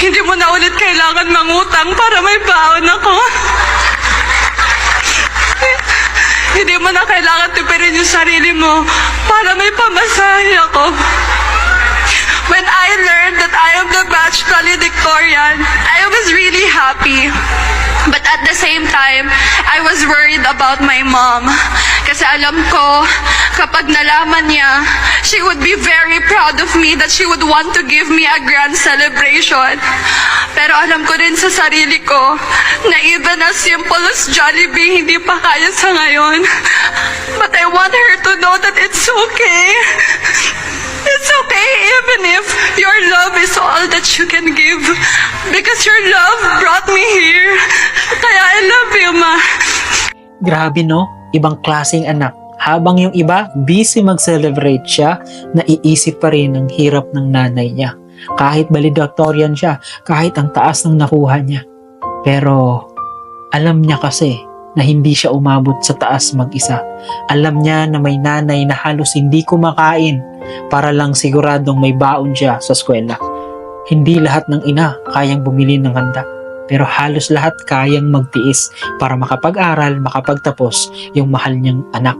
Hindi mo na ulit kailangan mangutang para may baon ako. Hindi mo na kailangan tipirin yung sarili mo para may pamasahe ako. When I learned that I am the batch valedictorian, I was really happy. But at the same time, I was worried about my mom. Kasi alam ko, kapag nalaman niya, she would be very proud of me that she would want to give me a grand celebration. Pero alam ko din sa sarili ko, na even as simple as Jollibee, hindi pa kaya sa ngayon. But I want her to know that it's okay. It's okay even if your love is all that you can give. Because your love brought me here. Kaya I love you, Ma. Grabe no, ibang klaseng anak. Habang yung iba, busy mag-celebrate siya, naiisip pa rin ang hirap ng nanay niya. Kahit valedictorian siya, kahit ang taas ng nakuha niya. Pero, alam niya kasi na hindi siya umabot sa taas mag-isa. Alam niya na may nanay na halos hindi kumakain para lang siguradong may baon siya sa eskwela. Hindi lahat ng ina kayang bumili ng handa. Pero halos lahat kayang magtiis para makapag-aral, makapagtapos yung mahal niyang anak.